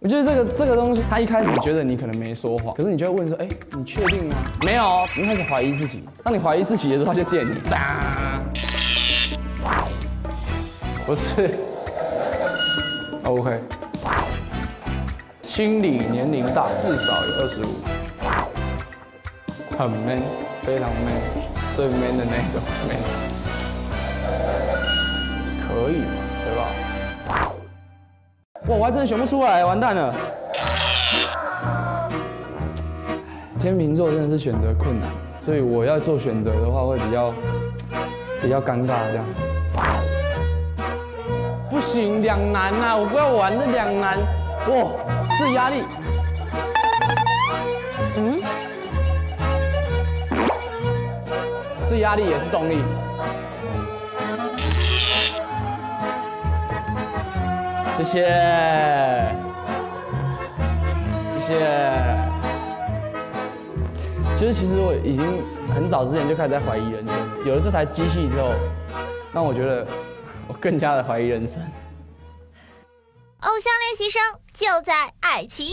我觉得这个这个东西，他一开始觉得你可能没说谎，可是你就会问说，哎、你确定吗？没有，你开始怀疑自己。当你怀疑自己的时候，他就电你，不是，OK。心理年龄大，至少有二十五，很 man，非常 man，最 man 的那种 man，可以嘛，对吧？哇，我还真的选不出来，完蛋了。天秤座真的是选择困难，所以我要做选择的话会比较比较尴尬这样。不行，两难呐、我不要玩这两难。哇，是压力。是压力也是动力。谢谢，谢谢。其实其实我已经很早之前就开始在怀疑人生，有了这台机器之后，让我觉得我更加的怀疑人生。偶像练习生就在爱奇艺。